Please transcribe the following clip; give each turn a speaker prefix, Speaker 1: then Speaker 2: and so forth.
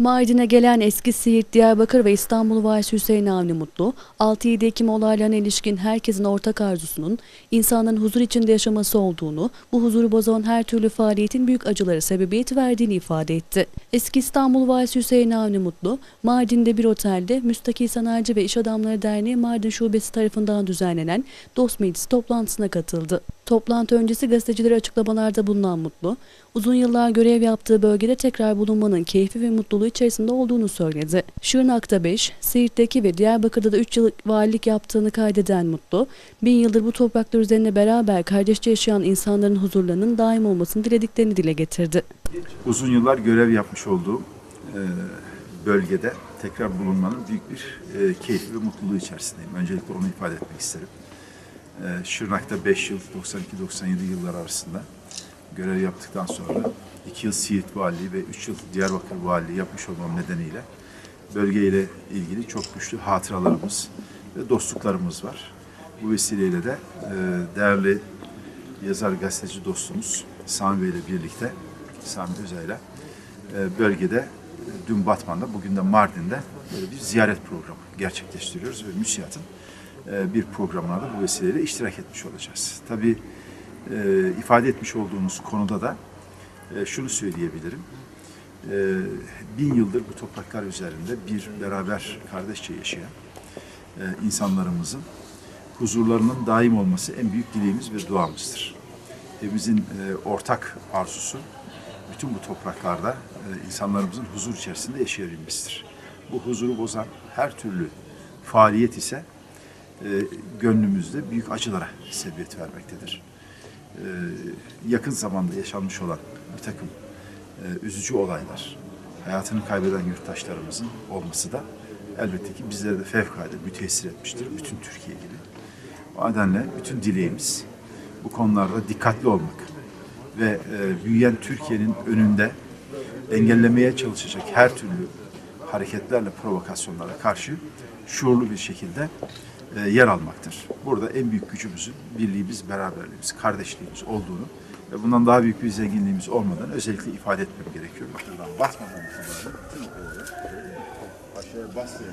Speaker 1: Mardin'e gelen eski Siirt, Diyarbakır ve İstanbul Valisi Hüseyin Avni Mutlu, 6-7 Ekim olaylarına ilişkin herkesin ortak arzusunun insanların huzur içinde yaşaması olduğunu, bu huzuru bozan her türlü faaliyetin büyük acılara sebebiyet verdiğini ifade etti. Eski İstanbul Valisi Hüseyin Avni Mutlu, Mardin'de bir otelde Müstakil Sanayici ve İş Adamları Derneği Mardin Şubesi tarafından düzenlenen dost meclisi toplantısına katıldı. Toplantı öncesi gazetecilere açıklamalarda bulunan Mutlu, uzun yıllar görev yaptığı bölgede tekrar bulunmanın keyfi ve mutluluğu içerisinde olduğunu söyledi. Şırnak'ta 5, Siirt'teki ve Diyarbakır'da da 3 yıl valilik yaptığını kaydeden Mutlu, bin yıldır bu topraklar üzerinde beraber kardeşçe yaşayan insanların huzurlarının daim olmasını dilediklerini dile getirdi.
Speaker 2: uzun yıllar görev yapmış olduğum e, bölgede tekrar bulunmanın büyük bir e, keyfi ve mutluluğu içerisindeyim. Öncelikle onu ifade etmek isterim. E, Şırnak'ta 5 yıl, 92-97 yıllar arasında görev yaptıktan sonra 2 yıl Siirt Valiliği ve 3 yıl Diyarbakır Valiliği yapmış olmam nedeniyle bölgeyle ilgili çok güçlü hatıralarımız ve dostluklarımız var. Bu vesileyle de e, değerli yazar gazeteci dostumuz Sami Bey ile birlikte Sami Özay'la e, bölgede e, dün Batman'da bugün de Mardin'de böyle bir ziyaret programı gerçekleştiriyoruz ve müsiyatın e, bir programına da bu vesileyle iştirak etmiş olacağız. Tabii e, ifade etmiş olduğunuz konuda da e, şunu söyleyebilirim. E, bin yıldır bu topraklar üzerinde bir beraber kardeşçe yaşayan e, insanlarımızın huzurlarının daim olması en büyük dileğimiz ve duamızdır. Hepimizin e, ortak arzusu bütün bu topraklarda e, insanlarımızın huzur içerisinde yaşayabilmesidir. Bu huzuru bozan her türlü faaliyet ise e, gönlümüzde büyük acılara sebebiyet vermektedir. E, yakın zamanda yaşanmış olan bir takım e, üzücü olaylar, hayatını kaybeden yurttaşlarımızın olması da elbette ki bizlere de fevkalade müteessir etmiştir. Bütün Türkiye gibi. O nedenle bütün dileğimiz bu konularda dikkatli olmak ve e, büyüyen Türkiye'nin önünde engellemeye çalışacak her türlü hareketlerle, provokasyonlara karşı şuurlu bir şekilde e, yer almaktır. Burada en büyük gücümüzün birliğimiz, beraberliğimiz, kardeşliğimiz olduğunu ve bundan daha büyük bir zenginliğimiz olmadan özellikle ifade etmem gerekiyor. İtibaren bütün o aşağıya basmayan